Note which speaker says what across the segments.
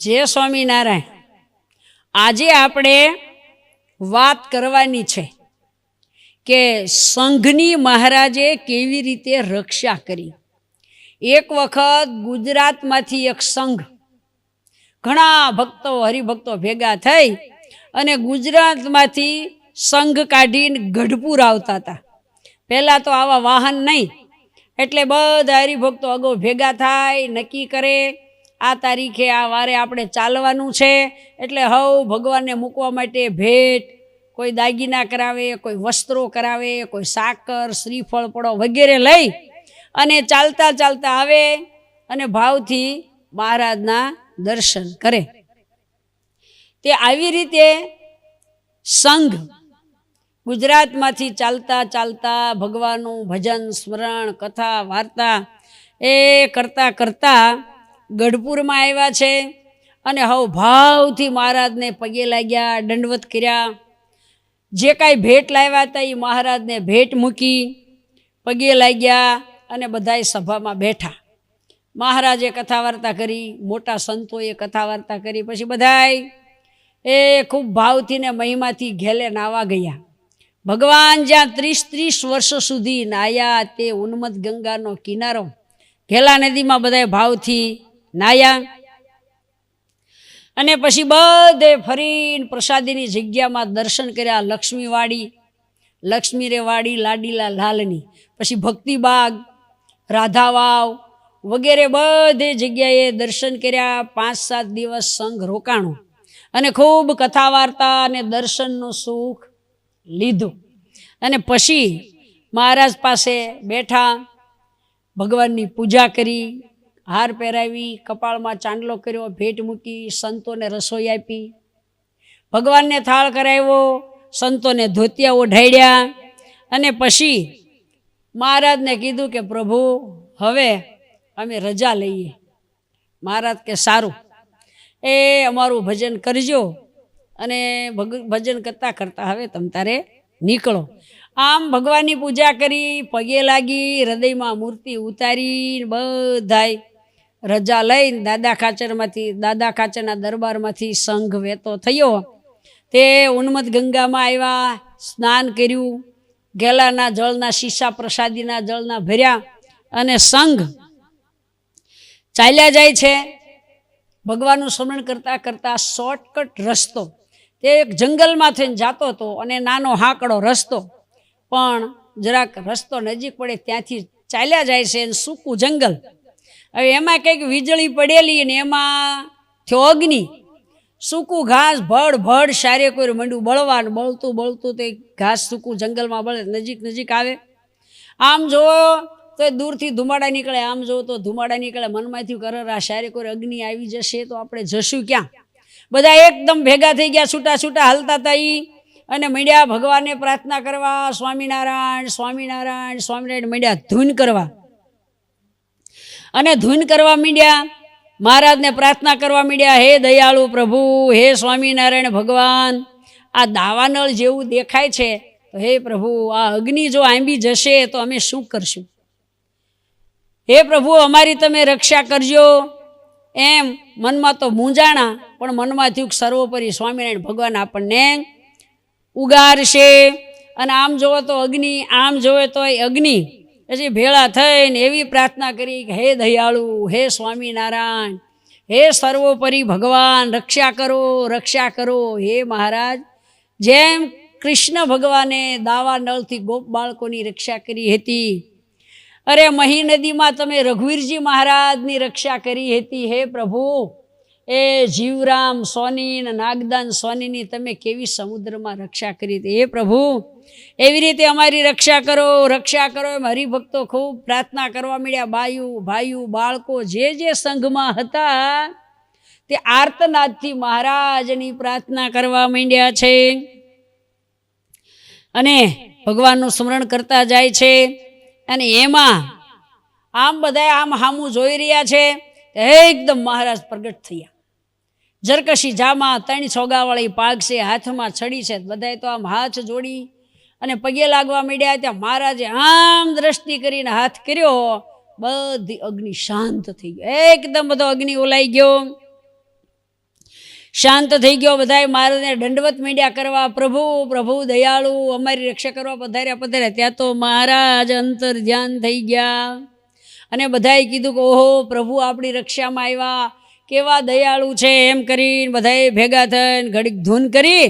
Speaker 1: જય સ્વામિનારાયણ, આજે આપણે વાત કરવાની છે કે સંઘની મહારાજે કેવી રીતે રક્ષા કરી. એક વખત ગુજરાતમાંથી એક સંઘ ઘણા ભક્તો, હરિભક્તો ભેગા થઈ અને ગુજરાતમાંથી સંઘ કાઢીને ગઢપુર આવતા હતા. પહેલાં તો આવા વાહન નહીં, એટલે બધા હરિભક્તો અગાઉ ભેગા થાય, નક્કી કરે આ તારીખે આ વારે આપણે ચાલવાનું છે. એટલે હવ ભગવાનને મૂકવા માટે ભેટ. કોઈ દાગીના કરાવે, કોઈ વસ્ત્રો કરાવે, કોઈ સાકર, શ્રીફળ, પડો વગેરે લઈ અને ચાલતા ચાલતા આવે અને ભાવથી મહારાજના દર્શન કરે. તે આવી રીતે સંઘ ગુજરાતમાંથી ચાલતા ચાલતા ભગવાનનું ભજન, સ્મરણ, કથા, વાર્તા એ કરતાં કરતાં ગઢપુરમાં આવ્યા છે અને હવ ભાવથી મહારાજને પગે લાગ્યા, દંડવત કર્યા. જે કાંઈ ભેટ લાવ્યા હતા એ મહારાજને ભેટ મૂકી પગે લાગ્યા અને બધાય સભામાં બેઠા. મહારાજે કથા વાર્તા કરી, મોટા સંતોએ કથા વાર્તા કરી, પછી બધાય એ ખૂબ ભાવથી ને મહિમાથી ઘેલે નાવા ગયા. ભગવાન જ્યાં ત્રીસ ત્રીસ વર્ષ સુધી નાયા તે ઉન્મત ગંગાનો કિનારો, ઘેલા નદીમાં બધાય ભાવથી નાયા. અને પછી બધે ફરીને પ્રસાદીની જગ્યામાં દર્શન કર્યા લક્ષ્મીવાડી લક્ષ્મી રે વાડી લાડીલા લાલની. પછી ભક્તિબાગ, રાધાવાવ વગેરે બધે જગ્યાએ દર્શન કર્યા પાંચ સાત દિવસ સંઘ રોકાણો. અને ખૂબ કથા વાર્તા અને દર્શનનું સુખ લીધું. અને પછી મહારાજ પાસે બેઠા, ભગવાનની પૂજા કરી હાર પહેરાવી, કપાળમાં ચાંદલો કર્યો, ભેટ મૂકી, સંતોને રસોઈ આપી. ભગવાનને થાળ કરાવ્યો, સંતોને ધોતિયા ઓઢાડ્યા અને પછી મહારાજને કીધું કે, પ્રભુ, હવે અમે રજા લઈએ. મહારાજ કે, સારું. એ અમારું ભજન કરજો અને ભગ, ભજન કરતાં કરતાં હવે તમ તારે નીકળો. આમ ભગવાનની પૂજા કરી, પગે લાગી, હૃદયમાં મૂર્તિ ઉતારી બધાય રજા લઈને દાદા ખાચરમાંથી, દાદા ખાચરના દરબારમાંથી સંઘ વહેતો થયો. તે ઉન્મત ગંગામાં આવ્યા, સ્નાન કર્યું, ગેલાના જળના શીશા પ્રસાદીના જળના ભર્યા અને સંઘ ચાલ્યા જાય છે. ભગવાનનું સ્મરણ કરતાં કરતાં શોર્ટકટ રસ્તો, તે એક જંગલમાં થઈને જાતો હતો અને નાનો હાંકડો રસ્તો. પણ જરાક રસ્તો નજીક પડે ત્યાંથી ચાલ્યા જાય છે સૂકું જંગલ હવે એમાં કંઈક વીજળી પડેલી અને એમાં થયો અગ્નિ. સૂકું ઘાસ, ભળ ભળ સારે કોઈ મંડ્યું બળવાનું, બળતું બળતું તે ઘાસ સૂકું જંગલમાં બળે, નજીક નજીક આવે. આમ જુઓ તો દૂરથી ધુમાડા નીકળે, આમ જુઓ તો ધુમાડા નીકળે, મનમાંથી કરર આ સારે કોઈ અગ્નિ આવી જશે તો આપણે જશું ક્યાં? બધા એકદમ ભેગા થઈ ગયા, છૂટા છૂટા હાલતા હતા એ અને મંડ્યા ભગવાનને પ્રાર્થના કરવા, સ્વામિનારાયણ સ્વામિનારાયણ સ્વામિનારાયણ મંડ્યા ધૂન કરવા. અને ધૂન કરવા માંડ્યા. મહારાજને પ્રાર્થના કરવા માંડ્યા, હે દયાળુ પ્રભુ, હે સ્વામિનારાયણ ભગવાન, આ દાવાનળ જેવું દેખાય છે. તો હે પ્રભુ, આ અગ્નિ જો આંબી જશે તો અમે શું કરશું? હે પ્રભુ, અમારી તમે રક્ષા કરજો. એમ મનમાં તો મૂંઝાણા, પણ મનમાં થયું સર્વોપરી સ્વામિનારાયણ ભગવાન આપણને ઉગારશે. અને આમ જોવો તો અગ્નિ, આમ જોવે તો અગ્નિ. પછી ભેળા થઈને એવી પ્રાર્થના કરી કે, હે દયાળુ, હે સ્વામિનારાયણ, હે સર્વોપરી ભગવાન, રક્ષા કરો રક્ષા કરો. હે મહારાજ, જેમ કૃષ્ણ ભગવાને દાવા નળથી ગોપ બાળકોની રક્ષા કરી હતી, અરે મહી નદીમાં તમે રઘુવીરજી મહારાજની રક્ષા કરી હતી, હે પ્રભુ. એ જીવરામ સોની અને નાગદાન, સોનીની તમે કેવી સમુદ્રમાં રક્ષા કરી હતી? હે પ્રભુ, એવી રીતે અમારી રક્ષા કરો રક્ષા કરો એમ હરિભક્તો ખૂબ પ્રાર્થના કરવા મળ્યા બાયુ ભાઈઓ બાળકો જે જે સંઘમાં હતા, તે આર્તનાદથી મહારાજની પ્રાર્થના કરવા માંડ્યા છે. અને ભગવાનનું સ્મરણ કરતા જાય છે. અને એમાં આમ બધા આમ હામું જોઈ રહ્યા છે. એકદમ મહારાજ પ્રગટ થયા. જરકશી જામાં ત્રણ છોગાવાળી પાગ છે, હાથમાં છડી છે, બધાએ તો આમ હાથ જોડી અને પગે લાગવા માંડ્યા ત્યાં મહારાજે આમ દ્રષ્ટિ કરીને હાથ કર્યો, બધી અગ્નિ શાંત થઈ ગયો એકદમ બધો અગ્નિ ઓલાઈ ગયો. શાંત થઈ ગયો, બધાએ મહારાજને દંડવત મીડિયા કરવા, પ્રભુ પ્રભુ દયાળુ, અમારી રક્ષા કરવા પધાર્યા પધાર્યા. ત્યાં તો મહારાજ અંતર ધ્યાન થઈ ગયા. અને બધાએ કીધું કે, ઓહો, પ્રભુ આપણી રક્ષામાં આવ્યા. કેવા દયાળુ છે એમ કરીને બધાએ ભેગા થઈને ઘડીક ધૂન કરી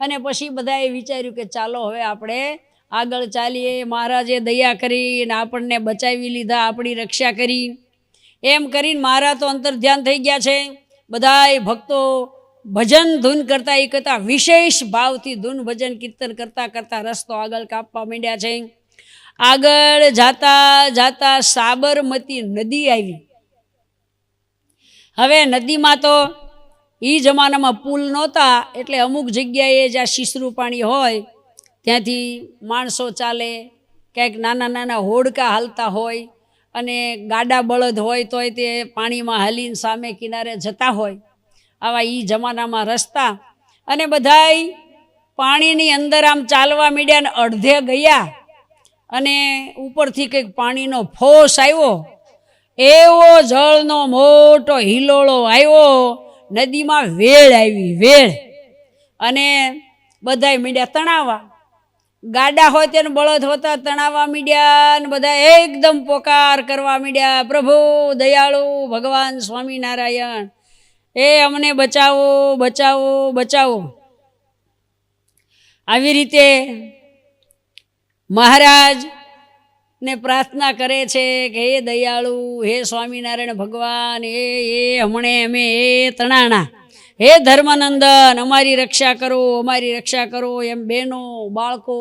Speaker 1: અને પછી બધાએ વિચાર્યું કે ચાલો હવે આપણે આગળ ચાલીએ. મહારાજે દયા કરીને આપણને બચાવી લીધા, આપણી રક્ષા કરી. એમ કરીને મારા તો અંતર ધ્યાન થઈ ગયા છે. બધાય ભક્તો ભજન ધૂન કરતાં એ કરતાં વિશેષ ભાવથી ધૂન ભજન કીર્તન કરતા કરતા રસ્તો આગળ કાપવા માંડ્યા છે. આગળ જાતા જાતા સાબરમતી નદી આવી. હવે નદીમાં તો એ જમાનામાં પુલ નહોતા, એટલે અમુક જગ્યાએ જ્યાં શીસરું પાણી હોય, ત્યાંથી માણસો ચાલે, ક્યાંક નાના નાના હોડકા હાલતા હોય, અને ગાડા બળદ હોય તોય તે પાણીમાં હાલીને સામે કિનારે જતા હોય. આવા એ જમાનામાં રસ્તા. અને બધાય પાણીની અંદર આમ ચાલવા મીડ્યા ને અડધે ગયા, અને ઉપરથી કંઈક પાણીનો ફોસ આવ્યો એવો જળનો મોટો હિલોળો આવ્યો, નદીમાં વેળ આવી, વેળ. અને બધાય મીડ્યા તણાવા. ગાડા હોય તેને બળદ હોતા તણાવા મીડ્યા ને બધા એકદમ પોકાર કરવા મીડ્યા, પ્રભુ, દયાળુ, ભગવાન સ્વામિનારાયણ, એ અમને બચાવો બચાવો બચાવો. આવી રીતે મહારાજ ને પ્રાર્થના કરે છે કે હે દયાળુ, હે સ્વામિનારાયણ ભગવાન, હે એ હમણે અમે એ તણાણા. હે ધર્મનંદન, અમારી રક્ષા કરો, અમારી રક્ષા કરો એમ બહેનો, બાળકો,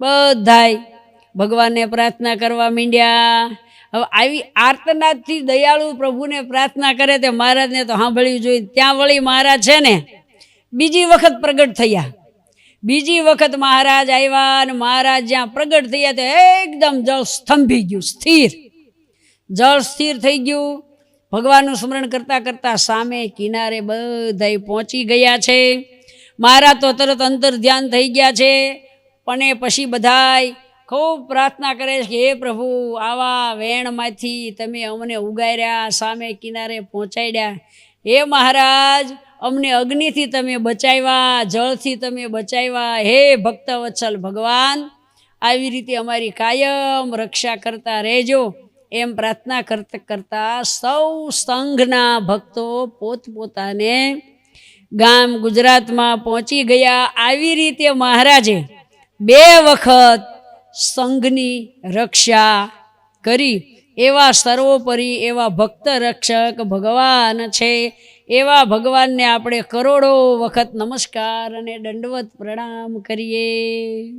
Speaker 1: બધાય ભગવાનને પ્રાર્થના કરવા માંડ્યા. હવે આવી આર્તનાદથી દયાળુ પ્રભુને પ્રાર્થના કરે તે મહારાજને તો સાંભળ્યું જોઈએ. ત્યાં વળી મહારાજ છે ને, બીજી વખત પ્રગટ થયા. બીજી વખત મહારાજ આવ્યા અને મહારાજ જ્યાં પ્રગટ થયા તે એકદમ જળ સ્તંભી ગયું, સ્થિર. જળ સ્થિર થઈ ગયું. ભગવાનનું સ્મરણ કરતાં કરતાં સામે કિનારે બધાય પહોંચી ગયા છે. મહારાજ તો તરત અંતર ધ્યાન થઈ ગયા છે. પણ એ પછી બધાય ખૂબ પ્રાર્થના કરે છે કે, હે પ્રભુ, આવા વેણમાંથી તમે અમને ઉગાર્યા, સામે કિનારે પહોંચાડ્યા. હે મહારાજ અમને અગ્નિથી તમે બચાવ્યા, જળથી તમે બચાવ્યા. હે ભક્તવત્સલ ભગવાન, આવી રીતે અમારી કાયમ રક્ષા કરતા રહેજો. એમ પ્રાર્થના કરતા કરતા સૌ સંઘના ભક્તો પોતપોતાને ગામ ગુજરાતમાં પહોંચી ગયા. આવી રીતે મહારાજે બે વખત સંઘની રક્ષા કરી. એવા સર્વોપરી, એવા ભક્ત રક્ષક ભગવાન છે. એવા ભગવાનને આપણે કરોડો વખત નમસ્કાર અને દંડવત પ્રણામ કરીએ.